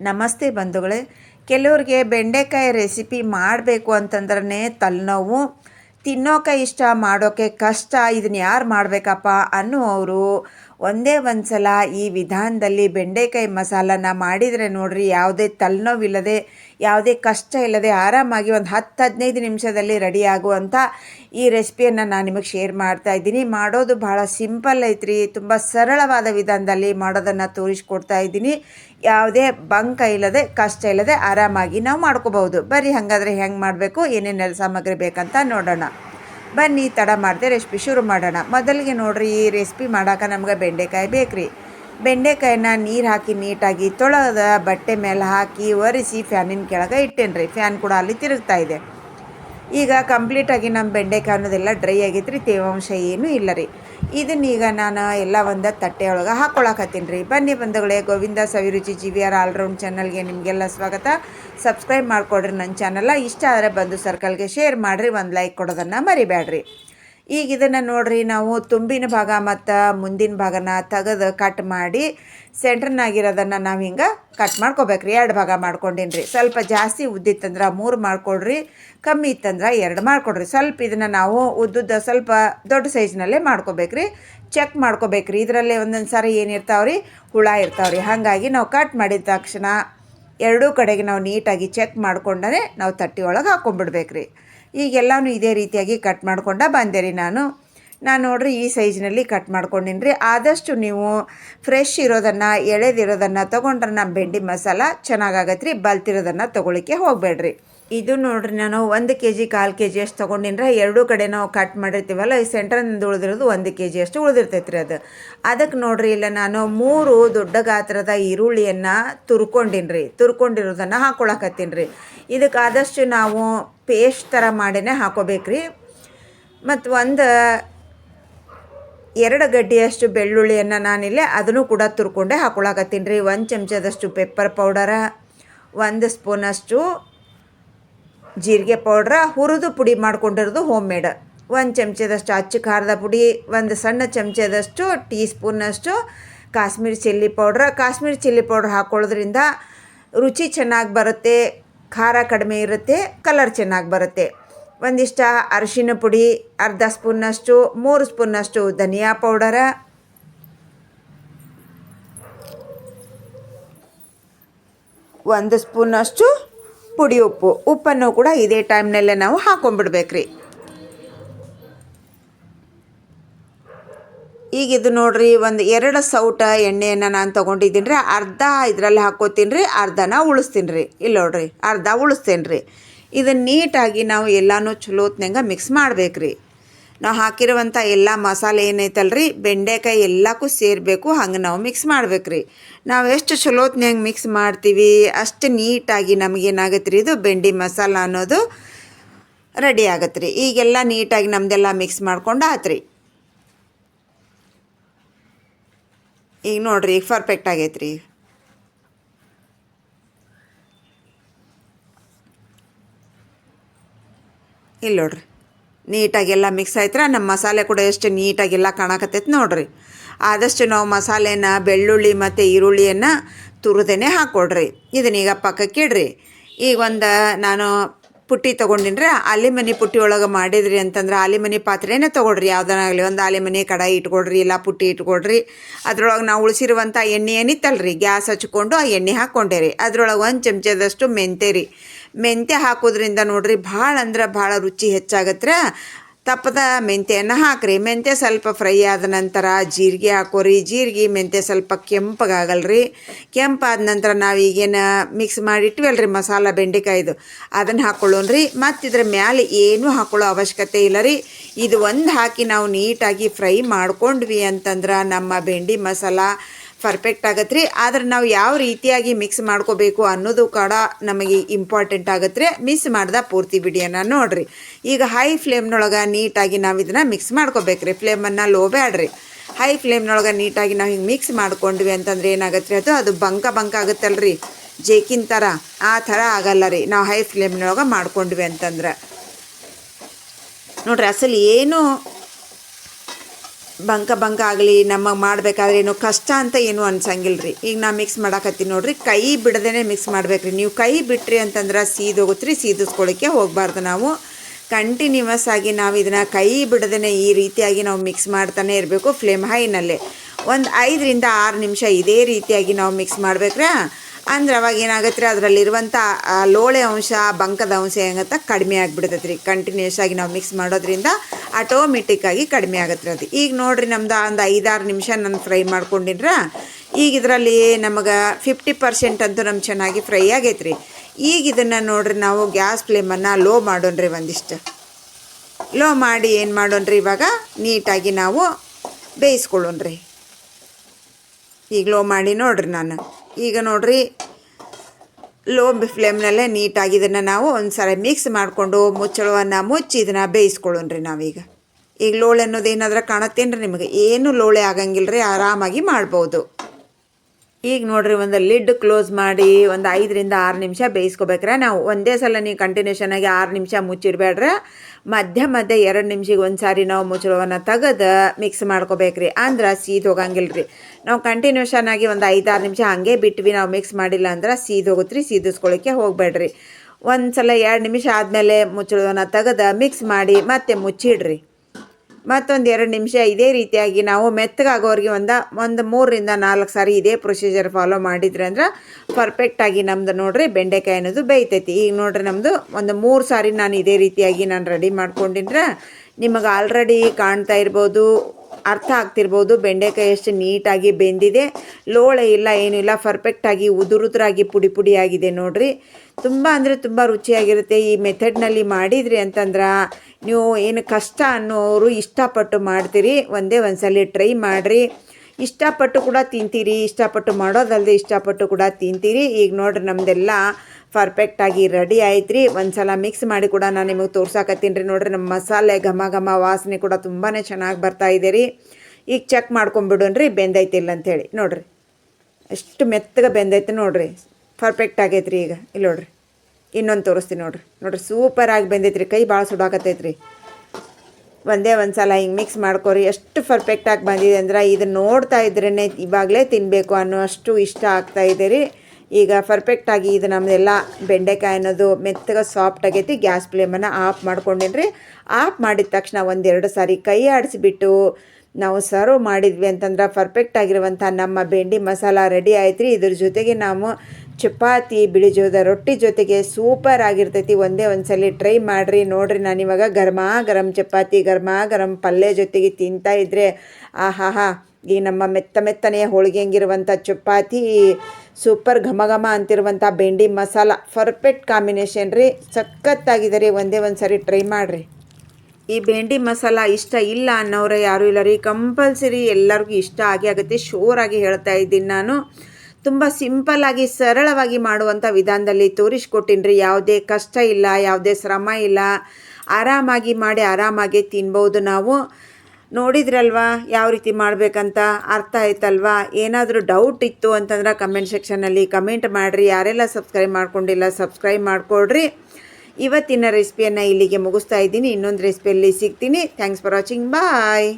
ನಮಸ್ತೆ ಬಂಧುಗಳೇ, ಕೆಲವ್ರಿಗೆ ಬೆಂಡೆಕಾಯಿ ರೆಸಿಪಿ ಮಾಡಬೇಕು ಅಂತಂದ್ರೆ ತಲೆನೋವು. ತಿನ್ನೋಕೆ ಇಷ್ಟ, ಮಾಡೋಕೆ ಕಷ್ಟ ಇದನ್ನ ಯಾರು ಮಾಡಬೇಕಪ್ಪ ಅನ್ನುವರು ಒಂದೇ ಒಂದು ಸಲ ಈ ವಿಧಾನದಲ್ಲಿ ಬೆಂಡೆಕಾಯಿ ಮಸಾಲನ ಮಾಡಿದರೆ ನೋಡ್ರಿ, ಯಾವುದೇ ತಲೆನೋವಿಲ್ಲದೆ, ಯಾವುದೇ ಕಷ್ಟ ಇಲ್ಲದೆ ಆರಾಮಾಗಿ ಒಂದು ಹತ್ತು ಹದಿನೈದು ನಿಮಿಷದಲ್ಲಿ ರೆಡಿ ಆಗುವಂಥ ಈ ರೆಸಿಪಿಯನ್ನು ನಾನು ನಿಮಗೆ ಶೇರ್ ಮಾಡ್ತಾ ಇದ್ದೀನಿ. ಮಾಡೋದು ಭಾಳ ಸಿಂಪಲ್ ಐತ್ರಿ, ತುಂಬ ಸರಳವಾದ ವಿಧಾನದಲ್ಲಿ ಮಾಡೋದನ್ನು ತೋರಿಸ್ಕೊಡ್ತಾ ಇದ್ದೀನಿ. ಯಾವುದೇ ಬಂಕ ಇಲ್ಲದೆ, ಕಷ್ಟ ಇಲ್ಲದೆ ಆರಾಮಾಗಿ ನಾವು ಮಾಡ್ಕೋಬಹುದು. ಬರ್ರಿ, ಹಾಗಾದರೆ ಹೆಂಗೆ ಮಾಡಬೇಕು, ಏನೇನೆಲ್ಲ ಸಾಮಗ್ರಿ ಬೇಕಂತ ನೋಡೋಣ. ಬನ್ನಿ ತಡ ಮಾಡದೆ ರೆಸಿಪಿ ಶುರು ಮಾಡೋಣ. ಮೊದಲಿಗೆ ನೋಡ್ರಿ, ಈ ರೆಸಿಪಿ ಮಾಡೋಕೆ ನಮ್ಗೆ ಬೆಂಡೆಕಾಯಿ ಬೇಕ್ರಿ. ಬೆಂಡೆಕಾಯಿನ ನೀರು ಹಾಕಿ ನೀಟಾಗಿ ತೊಳೆದ ಬಟ್ಟೆ ಮೇಲೆ ಹಾಕಿ ಒರೆಸಿ ಫ್ಯಾನಿನ ಕೆಳಗೆ ಇಟ್ಟೇನ್ರಿ. ಫ್ಯಾನ್ ಕೂಡ ಅಲ್ಲಿ ತಿರುಗ್ತಾ ಇದೆ. ಈಗ ಕಂಪ್ಲೀಟಾಗಿ ನಮ್ಮ ಬೆಂಡೆಕಾಯಿ ಅನ್ನೋದೆಲ್ಲ ಡ್ರೈ ಆಗೈತೆ ರೀ ತೇವಾಂಶ ಏನೂ ಇಲ್ಲ ರೀ. ಇದನ್ನೀಗ ನಾನು ಎಲ್ಲ ಒಂದು ತಟ್ಟೆ ಒಳಗೆ ಹಾಕ್ಕೊಳಕತ್ತೀನಿ ರೀ ಬನ್ನಿ ಬಂಧುಗಳೇ, Govinda Saviruchi G V R all round ಚಾನಲ್ಗೆ ನಿಮಗೆಲ್ಲ ಸ್ವಾಗತ. ಸಬ್ಸ್ಕ್ರೈಬ್ ಮಾಡಿಕೊಡ್ರಿ ನನ್ನ ಚಾನಲ್ಲ ಇಷ್ಟ ಆದರೆ ಬಂದು ಸರ್ಕಲ್ಗೆ ಶೇರ್ ಮಾಡಿರಿ, ಒಂದು ಲೈಕ್ ಕೊಡೋದನ್ನು ಮರಿಬೇಡ್ರಿ ಈಗ ಇದನ್ನು ನೋಡ್ರಿ, ನಾವು ತುಂಬಿನ ಭಾಗ ಮತ್ತು ಮುಂದಿನ ಭಾಗನ ತೆಗೆದು ಕಟ್ ಮಾಡಿ ಸೆಂಟ್ರನ್ನಾಗಿರೋದನ್ನು ನಾವು ಹಿಂಗೆ ಕಟ್ ಮಾಡ್ಕೋಬೇಕ್ರಿ. ಎರಡು ಭಾಗ ಮಾಡ್ಕೊಂಡಿನ್ರಿ. ಸ್ವಲ್ಪ ಜಾಸ್ತಿ ಉದ್ದಿತ್ತಂದ್ರೆ ಮೂರು ಮಾಡ್ಕೊಡ್ರಿ, ಕಮ್ಮಿ ಇತ್ತಂದ್ರೆ ಎರಡು ಮಾಡ್ಕೊಡ್ರಿ. ಸ್ವಲ್ಪ ಇದನ್ನು ನಾವು ಉದ್ದುದ್ದ ಸ್ವಲ್ಪ ದೊಡ್ಡ ಸೈಜ್ನಲ್ಲೇ ಮಾಡ್ಕೋಬೇಕ್ರಿ. ಚೆಕ್ ಮಾಡ್ಕೋಬೇಕ್ರಿ. ಇದರಲ್ಲೇ ಒಂದೊಂದು ಸಾರಿ ಏನಿರ್ತಾವ್ರಿ ಹುಳ ಇರ್ತಾವ್ರಿ. ಹಾಗಾಗಿ ನಾವು ಕಟ್ ಮಾಡಿದ ತಕ್ಷಣ ಎರಡೂ ಕಡೆಗೆ ನಾವು ನೀಟಾಗಿ ಚೆಕ್ ಮಾಡ್ಕೊಂಡೇ ನಾವು ತಟ್ಟಿ ಒಳಗೆ ಹಾಕ್ಕೊಂಡ್ಬಿಡ್ಬೇಕ್ರಿ ಈಗೆಲ್ಲನೂ ಇದೇ ರೀತಿಯಾಗಿ ಕಟ್ ಮಾಡ್ಕೊಂಡ ಬಂದೆ ರೀ ನಾನು. ನಾನು ನೋಡ್ರಿ ಈ ಸೈಜ್ನಲ್ಲಿ ಕಟ್ ಮಾಡ್ಕೊಂಡಿನಿ ರೀ. ಆದಷ್ಟು ನೀವು ಫ್ರೆಶ್ ಇರೋದನ್ನು, ಎಳೆದಿರೋದನ್ನು ತೊಗೊಂಡ್ರೆ ನಮ್ಮ ಬೆಂಡಿ ಮಸಾಲ ಚೆನ್ನಾಗಾಗತ್ತೆ ರೀ ಬಲ್ತಿರೋದನ್ನು ತೊಗೊಳಿಕ್ಕೆ ಹೋಗಬೇಡ್ರಿ. ಇದು ನೋಡ್ರಿ ನಾನು ಒಂದು ಕೆ ಜಿ ಕಾಲು ಕೆ ಜಿ ಅಷ್ಟು ತೊಗೊಂಡಿನ್ರ. ಎರಡೂ ಕಡೆ ನಾವು ಕಟ್ ಮಾಡಿರ್ತೀವಲ್ಲ, ಈ ಸೆಂಟ್ರಿಂದ ಉಳಿದಿರೋದು ಒಂದು ಕೆ ಜಿ ಅಷ್ಟು ಉಳಿದಿರ್ತೈತೆ ರೀ ಅದು. ಅದಕ್ಕೆ ನೋಡ್ರಿ ಇಲ್ಲ ನಾನು ಮೂರು ದೊಡ್ಡ ಗಾತ್ರದ ಈರುಳ್ಳಿಯನ್ನು ತುರ್ಕೊಂಡಿನ್ರಿ. ತುರ್ಕೊಂಡಿರೋದನ್ನು ಹಾಕ್ಕೊಳಕತ್ತೀನಿ ರೀ ಇದಕ್ಕೆ ಆದಷ್ಟು ನಾವು ಪೇಸ್ಟ್ ಥರ ಮಾಡಿನೇ ಹಾಕೋಬೇಕ್ರಿ. ಮತ್ತು ಒಂದು ಎರಡು ಗಡ್ಡಿಯಷ್ಟು ಬೆಳ್ಳುಳ್ಳಿಯನ್ನು ನಾನಿಲ್ಲೇ ಅದನ್ನು ಕೂಡ ತುರ್ಕೊಂಡೆ ಹಾಕೊಳಕತ್ತೀನಿ ರೀ ಒಂದು ಚಮಚದಷ್ಟು ಪೆಪ್ಪರ್ ಪೌಡರ ಒಂದು ಸ್ಪೂನಷ್ಟು ಜೀರಿಗೆ ಪೌಡ್ರ, ಹುರಿದು ಪುಡಿ ಮಾಡ್ಕೊಂಡಿರೋದು ಹೋಮ್ ಮೇಡ್ ಒಂದು ಚಮಚದಷ್ಟು ಅಚ್ಚು ಖಾರದ ಪುಡಿ, ಒಂದು ಸಣ್ಣ ಚಮಚದಷ್ಟು ಟೀ ಸ್ಪೂನಷ್ಟು Kashmiri chilli powder. Kashmiri chilli powder ಹಾಕೊಳ್ಳೋದ್ರಿಂದ ರುಚಿ ಚೆನ್ನಾಗಿ ಬರುತ್ತೆ, ಖಾರ ಕಡಿಮೆ ಇರುತ್ತೆ, ಕಲರ್ ಚೆನ್ನಾಗಿ ಬರುತ್ತೆ. ಒಂದಿಷ್ಟ ಅರಿಶಿನ ಪುಡಿ, ಅರ್ಧ ಸ್ಪೂನ್ನಷ್ಟು ಮೂರು ಸ್ಪೂನ್ನಷ್ಟು ಧನಿಯಾ ಪೌಡರ. ಒಂದು ಸ್ಪೂನಷ್ಟು ಪುಡಿ ಉಪ್ಪು, ಉಪ್ಪನ್ನು ಕೂಡ ಇದೇ ಟೈಮ್ನಲ್ಲೇ ನಾವು ಹಾಕೊಂಡ್ಬಿಡ್ಬೇಕ್ರಿ. ಈಗ ಇದು ನೋಡ್ರಿ, ಒಂದು ಎರಡು ಸೌಟ ಎಣ್ಣೆಯನ್ನು ನಾನು ತೊಗೊಂಡಿದ್ದೀನಿ ರೀ ಅರ್ಧ ಇದರಲ್ಲಿ ಹಾಕೋತೀನಿ ರೀ ಅರ್ಧನ ಉಳಿಸ್ತೀನಿ ರೀ ಇಲ್ಲ ನೋಡ್ರಿ, ಅರ್ಧ ಉಳಿಸ್ತೇನೆ ರೀ ಇದನ್ನು ನೀಟಾಗಿ ನಾವು ಎಲ್ಲನೂ ಚಲೋತ್ನಂಗೆ ಮಿಕ್ಸ್ ಮಾಡ್ಬೇಕ್ರಿ. ನಾವು ಹಾಕಿರುವಂಥ ಎಲ್ಲ ಮಸಾಲೆ ಏನೈತಲ್ಲ ರೀ ಬೆಂಡೆಕಾಯಿ ಎಲ್ಲಕ್ಕೂ ಸೇರಬೇಕು, ಹಂಗೆ ನಾವು ಮಿಕ್ಸ್ ಮಾಡ್ಬೇಕ್ರಿ. ನಾವು ಎಷ್ಟು ಚಲೋತ್ನಾಗ ಮಿಕ್ಸ್ ಮಾಡ್ತೀವಿ, ಅಷ್ಟು ನೀಟಾಗಿ ನಮಗೇನಾಗುತ್ತೆ ರೀ ಇದು ಬೆಂಡಿ ಮಸಾಲ ಅನ್ನೋದು ರೆಡಿ ಆಗತ್ತೆ ರೀ ಈಗೆಲ್ಲ ನೀಟಾಗಿ ನಮ್ದೆಲ್ಲ ಮಿಕ್ಸ್ ಮಾಡ್ಕೊಂಡು ಆತ್ರಿ. ಈಗ ನೋಡ್ರಿ, ಈಗ ಪರ್ಫೆಕ್ಟ್ ಆಗೈತೆ ರೀ ಇಲ್ಲಿ ನೋಡ್ರಿ. ನೀಟಾಗೆಲ್ಲ ಮಿಕ್ಸ್ ಆಯ್ತರ ನಮ್ಮ ಮಸಾಲೆ ಕೂಡ ಎಷ್ಟು ನೀಟಾಗೆಲ್ಲ ಕಾಣಕತ್ತೈತೆ ನೋಡ್ರಿ. ಆದಷ್ಟು ನಾವು ಮಸಾಲೆನ, ಬೆಳ್ಳುಳ್ಳಿ ಮತ್ತು ಈರುಳ್ಳಿಯನ್ನು ತುರಿದೇನೆ ಹಾಕ್ಕೊಡ್ರಿ ಇದನ್ನೀಗ ಪಕ್ಕಕ್ಕೆ ಇಡ್ರಿ. ಈಗ ಒಂದು ನಾನು ಪುಟ್ಟಿ ತೊಗೊಂಡಿನ್ರಿ. ಆಲಿಮನಿ ಪುಟ್ಟಿ ಒಳಗೆ ಮಾಡಿದ್ರಿ ಅಂತಂದ್ರೆ ಆಲಿಮನಿ ಪಾತ್ರೆನೇ ತೊಗೊಳ್ರಿ ಯಾವ್ದನ್ನಾಗಲಿ ಒಂದು ಆಲಿಮನಿ ಕಡಾಯಿ ಇಟ್ಕೊಡ್ರಿ, ಇಲ್ಲ ಪುಟ್ಟಿ ಇಟ್ಕೊಡ್ರಿ. ಅದ್ರೊಳಗೆ ನಾವು ಉಳಿಸಿರುವಂಥ ಎಣ್ಣೆ ಏನಿತ್ತಲ್ಲ ರೀ ಗ್ಯಾಸ್ ಹಚ್ಕೊಂಡು ಆ ಎಣ್ಣೆ ಹಾಕ್ಕೊಂಡೆ ರೀ ಅದ್ರೊಳಗೆ ಒಂದು ಚಮಚದಷ್ಟು ಮೆಂತೆ ರೀ ಮೆಂತ್ಯ ಹಾಕೋದ್ರಿಂದ ನೋಡ್ರಿ ಭಾಳ ಅಂದ್ರೆ ಭಾಳ ರುಚಿ ಹೆಚ್ಚಾಗತ್ತೆ ತಪ್ಪದ ಮೆಂತ್ಯನ ಹಾಕ್ರಿ. ಮೆಂತ್ಯ ಸ್ವಲ್ಪ ಫ್ರೈ ಆದ ನಂತರ ಜೀರಿಗೆ ಹಾಕೋರಿ. ಜೀರಿಗೆ ಮೆಂತ್ಯ ಸ್ವಲ್ಪ ಕೆಂಪಗಾಗಲ್ರಿ ಕೆಂಪಾದ ನಂತರ ನಾವು ಈಗೇನು ಮಿಕ್ಸ್ ಮಾಡಿ ರೀ ಮಸಾಲ ಬೆಂಡೆಕಾಯ್ದು. ಅದನ್ನು ಹಾಕ್ಕೊಳ್ಳೋಣ್ರಿ ಮತ್ತು ಇದ್ರ ಮ್ಯಾಲೆ ಏನೂ ಹಾಕೊಳ್ಳೋ ಅವಶ್ಯಕತೆ ಇಲ್ಲ ರೀ ಇದು ಒಂದು ಹಾಕಿ ನಾವು ನೀಟಾಗಿ ಫ್ರೈ ಮಾಡ್ಕೊಂಡ್ವಿ ಅಂತಂದ್ರೆ ನಮ್ಮ ಬೆಂಡಿ ಮಸಾಲ ಪರ್ಫೆಕ್ಟ್ ಆಗತ್ತೆ ರೀ ಆದ್ರೆ ನಾವು ಯಾವ ರೀತಿಯಾಗಿ ಮಿಕ್ಸ್ ಮಾಡ್ಕೋಬೇಕು ಅನ್ನೋದು ಕೂಡ ನಮಗೆ ಇಂಪಾರ್ಟೆಂಟ್ ಆಗತ್ತೆ ರೀ ಮಿಸ್ ಮಾಡ್ದ ಪೂರ್ತಿ ಬಿಡಿಯನ್ನ ನೋಡಿರಿ. ಈಗ ಹೈ ಫ್ಲೇಮ್ನೊಳಗೆ ನೀಟಾಗಿ ನಾವು ಇದನ್ನು ಮಿಕ್ಸ್ ಮಾಡ್ಕೋಬೇಕ್ರಿ. ಫ್ಲೇಮನ್ನು ಲೋ ಬ್ಯಾಡ್ರಿ. ಹೈ ಫ್ಲೇಮ್ನೊಳಗೆ ನೀಟಾಗಿ ನಾವು ಹಿಂಗೆ ಮಿಕ್ಸ್ ಮಾಡ್ಕೊಂಡ್ವಿ ಅಂತಂದ್ರೆ ಏನಾಗತ್ತೆ ರೀ ಅದು ಅದು ಬಂಕ ಬಂಕ ಆಗುತ್ತಲ್ಲ ರೀ ಜೇಕಿನ ಥರ ಆ ಥರ ಆಗಲ್ಲ ರೀ. ನಾವು ಹೈ ಫ್ಲೇಮ್ನೊಳಗೆ ಮಾಡ್ಕೊಂಡ್ವಿ ಅಂತಂದ್ರೆ. ನೋಡ್ರಿ, ಅಸಲು ಏನು ಬಂಕ ಬಂಕ ಆಗಲಿ ನಮಗೆ ಮಾಡಬೇಕಾದ್ರೆ ಏನೋ ಕಷ್ಟ ಅಂತ ಏನು ಅನ್ಸಂಗಿಲ್ಲ ರೀ ಈಗ ನಾ ಮಿಕ್ಸ್ ಮಾಡಾಕತ್ತೀನಿ ನೋಡ್ರಿ, ಕೈ ಬಿಡದೇ ಮಿಕ್ಸ್ ಮಾಡ್ಬೇಕ್ರಿ. ನೀವು ಕೈ ಬಿಟ್ರಿ ಅಂತಂದ್ರೆ ಸೀದೋಗುತ್ತೆ ರೀ ಸೀದಿಸ್ಕೊಳ್ಳಿಕ್ಕೆ ಹೋಗಬಾರ್ದು ನಾವು. ಕಂಟಿನ್ಯೂಸ್ ಆಗಿ ನಾವು ಇದನ್ನು ಕೈ ಬಿಡದೇ ಈ ರೀತಿಯಾಗಿ ನಾವು ಮಿಕ್ಸ್ ಮಾಡ್ತಾನೆ ಇರಬೇಕು ಫ್ಲೇಮ್ ಹೈನಲ್ಲೇ ಒಂದು ಐದರಿಂದ ಆರು ನಿಮಿಷ ಇದೇ ರೀತಿಯಾಗಿ ನಾವು ಮಿಕ್ಸ್ ಮಾಡ್ಬೇಕ್ರಾ. ಅಂದ್ರೆ ಅವಾಗ ಏನಾಗುತ್ತೆ ರೀ ಅದರಲ್ಲಿರುವಂಥ ಲೋಳೆ ಅಂಶ, ಬಂಕದ ಅಂಶ ಹೆಂಗತ್ತ ಕಡಿಮೆ ಆಗಿಬಿಡ್ತೈತೆ ರೀ ಕಂಟಿನ್ಯೂಸ್ ಆಗಿ ನಾವು ಮಿಕ್ಸ್ ಮಾಡೋದ್ರಿಂದ ಆಟೋಮೆಟಿಕ್ಕಾಗಿ ಕಡಿಮೆ ಆಗುತ್ತೆ ಅದು. ಈಗ ನೋಡಿರಿ ನಮ್ದು ಒಂದು ಐದಾರು ನಿಮಿಷ ನಾನು ಫ್ರೈ ಮಾಡ್ಕೊಂಡಿದ್ರ ಈಗ ಇದರಲ್ಲಿ ನಮಗೆ ಫಿಫ್ಟಿ ಪರ್ಸೆಂಟ್ ಅಂತೂ ನಮ್ಗೆ ಚೆನ್ನಾಗಿ ಫ್ರೈ ಆಗೈತೆ ರೀ ಈಗ ಇದನ್ನು ನೋಡ್ರಿ ನಾವು ಗ್ಯಾಸ್ ಫ್ಲೇಮನ್ನು ಲೋ ಮಾಡೋಣ್ರಿ ಒಂದಿಷ್ಟು. ಲೋ ಮಾಡಿ ಏನು ಮಾಡೋಣ್ರಿ ಇವಾಗ? ನೀಟಾಗಿ ನಾವು ಬೇಯಿಸ್ಕೊಳ್ಳೋಣ್ರಿ. ಈಗ ಲೋ ಮಾಡಿ ನೋಡ್ರಿ ನಾನು. ಈಗ ನೋಡ್ರಿ ಲೋ ಫ್ಲೇಮ್ನಲ್ಲೇ ನೀಟಾಗಿ ಇದನ್ನು ನಾವು ಒಂದು ಸಲ ಮಿಕ್ಸ್ ಮಾಡಿಕೊಂಡು ಮುಚ್ಚಳವನ್ನು ಮುಚ್ಚಿ ಇದನ್ನು ಬೇಯಿಸ್ಕೊಳ್ಳೋಣ್ರಿ ನಾವೀಗ. ಈಗ ಲೋಳೆ ಅನ್ನೋದು ಏನಾದರೂ ಕಾಣತ್ತೇನ್ರಿ ನಿಮಗೆ? ಏನು ಲೋಳೆ ಆಗಂಗಿಲ್ಲ ರೀ ಆರಾಮಾಗಿ ಮಾಡ್ಬೋದು. ಈಗ ನೋಡ್ರಿ, ಒಂದು ಲಿಡ್ ಕ್ಲೋಸ್ ಮಾಡಿ ಒಂದು ಐದರಿಂದ ಆರು ನಿಮಿಷ ಬೇಯಿಸ್ಕೋಬೇಕ್ರೆ ನಾವು ಒಂದೇ ಸಲ ನೀವು ಕಂಟಿನ್ಯೂಷನ್ ಆಗಿ ಆರು ನಿಮಿಷ ಮುಚ್ಚಿಡ್ಬೇಡ್ರೆ. ಮಧ್ಯ ಮಧ್ಯ ಎರಡು ನಿಮಿಷಕ್ಕೆ ಒಂದು ಸಾರಿ ನಾವು ಮುಚ್ಚಳವನ್ನು ತೆಗೆದು ಮಿಕ್ಸ್ ಮಾಡ್ಕೋಬೇಕ್ರಿ. ಅಂದ್ರೆ ಸೀದ್ ಹೋಗಂಗಿಲ್ಲ ನಾವು ಕಂಟಿನ್ಯೂಷನ್ ಆಗಿ ಒಂದು ಐದಾರು ನಿಮಿಷ ಹಂಗೆ ಬಿಟ್ವಿ ನಾವು ಮಿಕ್ಸ್ ಮಾಡಿಲ್ಲ ಅಂದ್ರೆ ಸೀದ್ ಹೋಗುತ್ತೆ ರೀ ಸೀದಿಸ್ಕೊಳ್ಳಿಕ್ಕೆ ಹೋಗಬೇಡ್ರಿ. ಒಂದು ಸಲ ಎರಡು ನಿಮಿಷ ಆದಮೇಲೆ ಮುಚ್ಚಳವನ್ನು ತೆಗೆದು ಮಿಕ್ಸ್ ಮಾಡಿ ಮತ್ತೆ ಮುಚ್ಚಿಡ್ರಿ. ಮತ್ತೊಂದು ಎರಡು ನಿಮಿಷ ಇದೇ ರೀತಿಯಾಗಿ ನಾವು ಮೆತ್ತಗಾಗೋರಿಗೆ ಒಂದು ಒಂದು ಮೂರರಿಂದ ನಾಲ್ಕು ಸಾರಿ ಇದೇ ಪ್ರೊಸೀಜರ್ ಫಾಲೋ ಮಾಡಿದ್ರೆ ಅಂದ್ರೆ ಪರ್ಫೆಕ್ಟಾಗಿ ನಮ್ದು ನೋಡ್ರಿ ಬೆಂಡೆಕಾಯಿ ಅನ್ನೋದು ಬೇಯ್ತೈತಿ. ಈಗ ನೋಡ್ರಿ ನಮ್ಮದು ಒಂದು ಮೂರು ಸಾರಿ ನಾನು ಇದೇ ರೀತಿಯಾಗಿ ನಾನು ರೆಡಿ ಮಾಡ್ಕೊಂಡಿದ್ರೆ ನಿಮಗೆ ಆಲ್ರೆಡಿ ಕಾಣ್ತಾ ಇರ್ಬೋದು. ಅರ್ಥ ಆಗ್ತಿರ್ಬೋದು. ಬೆಂಡೆಕಾಯಿ ಎಷ್ಟು ನೀಟಾಗಿ ಬೆಂದಿದೆ. ಲೋಳೆ ಇಲ್ಲ ಏನಿಲ್ಲ ಪರ್ಫೆಕ್ಟಾಗಿ ಉದುರುದ್ರಾಗಿ ಪುಡಿ ಪುಡಿಯಾಗಿದೆ ನೋಡಿರಿ. ತುಂಬ ಅಂದರೆ ತುಂಬ ರುಚಿಯಾಗಿರುತ್ತೆ. ಈ ಮೆಥಡ್ನಲ್ಲಿ ಮಾಡಿದ್ರಿ ಅಂತಂದ್ರೆ ನೀವು ಏನು ಕಷ್ಟ ಅನ್ನೋರು ಇಷ್ಟಪಟ್ಟು ಮಾಡ್ತೀರಿ. ಒಂದೇ ಒಂದ್ಸಲ ಟ್ರೈ ಮಾಡಿರಿ. ಇಷ್ಟಪಟ್ಟು ಕೂಡ ತಿಂತೀರಿ. ಇಷ್ಟಪಟ್ಟು ಮಾಡೋದಲ್ಲದೆ ಇಷ್ಟಪಟ್ಟು ಕೂಡ ತಿಂತೀರಿ. ಈಗ ನೋಡ್ರಿ ನಮ್ಮದೆಲ್ಲ ಪರ್ಫೆಕ್ಟಾಗಿ ರೆಡಿ ಆಯ್ತು ರೀ ಒಂದು ಸಲ ಮಿಕ್ಸ್ ಮಾಡಿ ಕೂಡ ನಾನು ನಿಮಗೆ ತೋರ್ಸಾಕತ್ತೀನಿ ರೀ ನೋಡ್ರಿ ನಮ್ಮ ಮಸಾಲೆ ಘಮ ಘಮ ವಾಸನೆ ಕೂಡ ತುಂಬಾ ಚೆನ್ನಾಗಿ ಬರ್ತಾ ಇದೆ ರೀ. ಈಗ ಚೆಕ್ ಮಾಡ್ಕೊಂಬಿಡೋಣ್ರಿ ಬೆಂದೈತಿಲ್ಲ ಅಂಥೇಳಿ ನೋಡ್ರಿ. ಎಷ್ಟು ಮೆತ್ತಗೆ ಬೆಂದೈತೆ ನೋಡ್ರಿ. ಪರ್ಫೆಕ್ಟ್ ಆಗೈತೆ ರೀ ಈಗ. ಇಲ್ಲಿ ನೋಡ್ರಿ. ಇನ್ನೊಂದು ತೋರಿಸ್ತೀನಿ ನೋಡ್ರಿ. ನೋಡ್ರಿ ಸೂಪರಾಗಿ ಬೆಂದೈತೆ ರೀ. ಕೈ ಭಾಳ ಸುಡಾಕತ್ತೈತೆ ರೀ. ಒಂದೇ ಒಂದು ಸಲ ಹಿಂಗೆ ಮಿಕ್ಸ್ ಮಾಡ್ಕೊರಿ. ಎಷ್ಟು ಪರ್ಫೆಕ್ಟಾಗಿ ಬಂದಿದೆ ಅಂದ್ರೆ ಇದನ್ನು ನೋಡ್ತಾ ಇದ್ರೇ ಇವಾಗಲೇ ತಿನ್ನಬೇಕು ಅನ್ನೋ ಅಷ್ಟು ಇಷ್ಟ ಆಗ್ತಾ ಇದೆ ರೀ. ಈಗ ಪರ್ಫೆಕ್ಟಾಗಿ ಇದು ನಮ್ಮದೆಲ್ಲ ಬೆಂಡೆಕಾಯಿ ಅನ್ನೋದು ಮೆತ್ತಗೆ ಸಾಫ್ಟ್ ಆಗೈತಿ ಗ್ಯಾಸ್ ಫ್ಲೇಮನ್ನು ಆಫ್ ಮಾಡ್ಕೊಂಡೇನ್ರಿ. ಆಫ್ ಮಾಡಿದ ತಕ್ಷಣ ಒಂದೆರಡು ಸಾರಿ ಕೈ ಆಡಿಸಿಬಿಟ್ಟು ನಾವು ಸರ್ವ್ ಮಾಡಿದ್ವಿ ಅಂತಂದ್ರೆ ಪರ್ಫೆಕ್ಟ್ ಆಗಿರುವಂಥ ನಮ್ಮ ಬೆಂಡಿ ಮಸಾಲ ರೆಡಿ ಆಯ್ತು ರೀ ಇದ್ರ ಜೊತೆಗೆ ನಾವು ಚಪಾತಿ, ಬಿಳಿ ಜೋದ ರೊಟ್ಟಿ ಜೊತೆಗೆ ಸೂಪರ್ ಆಗಿರ್ತೈತಿ. ಒಂದೇ ಒಂದ್ಸಲಿ ಟ್ರೈ ಮಾಡಿರಿ. ನೋಡ್ರಿ ನಾನಿವಾಗ ಗರ್ಮಾ ಗರಂ ಚಪಾತಿ, ಗರ್ಮಾ ಗರಂ ಪಲ್ಯ ಜೊತೆಗೆ ತಿಂತಾ ಇದ್ರೆ ಆಹಾ ಈ ನಮ್ಮ ಮೆತ್ತ ಮೆತ್ತನೆಯ ಹೋಳಿಗೆ ಹಂಗಿರುವಂಥ ಚಪಾತಿ ಸೂಪರ್ ಘಮ ಘಮ ಅಂತಿರುವಂಥ ಬೆಂಡಿ ಮಸಾಲ ಪರ್ಫೆಕ್ಟ್ ಕಾಂಬಿನೇಷನ್ ರೀ. ಸಖತ್ತಾಗಿದೆ ರೀ ಒಂದೇ ಒಂದು ಸಾರಿ ಟ್ರೈ ಮಾಡಿರಿ. ಈ ಬೆಂಡಿ ಮಸಾಲ ಇಷ್ಟ ಇಲ್ಲ ಅನ್ನೋರೆ ಯಾರೂ ಇಲ್ಲ ರೀ. ಕಂಪಲ್ಸರಿ ಎಲ್ಲರಿಗೂ ಇಷ್ಟ ಆಗಿ ಆಗುತ್ತೆ. ಶೋರಾಗಿ ಹೇಳ್ತಾ ಇದ್ದೀನಿ ನಾನು. ತುಂಬ ಸಿಂಪಲ್ಲಾಗಿ ಸರಳವಾಗಿ ಮಾಡುವಂಥ ವಿಧಾನದಲ್ಲಿ ತೋರಿಸ್ಕೊಟ್ಟಿನಿ ರೀ. ಯಾವುದೇ ಕಷ್ಟ ಇಲ್ಲ, ಯಾವುದೇ ಶ್ರಮ ಇಲ್ಲ. ಆರಾಮಾಗಿ ಮಾಡಿ ಆರಾಮಾಗಿ ತಿನ್ಬೋದು ನಾವು. ನೋಡಿದ್ರಲ್ವಾ ಯಾವ ರೀತಿ ಮಾಡಬೇಕಂತ? ಅರ್ಥ ಆಯ್ತಲ್ವಾ? ಏನಾದರೂ ಡೌಟ್ ಇತ್ತು ಅಂತಂದ್ರೆ ಕಮೆಂಟ್ ಸೆಕ್ಷನಲ್ಲಿ ಕಮೆಂಟ್ ಮಾಡಿರಿ. ಯಾರೆಲ್ಲ ಸಬ್ಸ್ಕ್ರೈಬ್ ಮಾಡ್ಕೊಂಡಿಲ್ಲ ಸಬ್ಸ್ಕ್ರೈಬ್ ಮಾಡಿಕೊಡ್ರಿ. ಇವತ್ತಿನ ರೆಸಿಪಿಯನ್ನು ಇಲ್ಲಿಗೆ ಮುಗಿಸ್ತಾ ಇದ್ದೀನಿ. ಇನ್ನೊಂದು ರೆಸಿಪಿಯಲ್ಲಿ ಸಿಗ್ತೀನಿ. Thanks for watching bye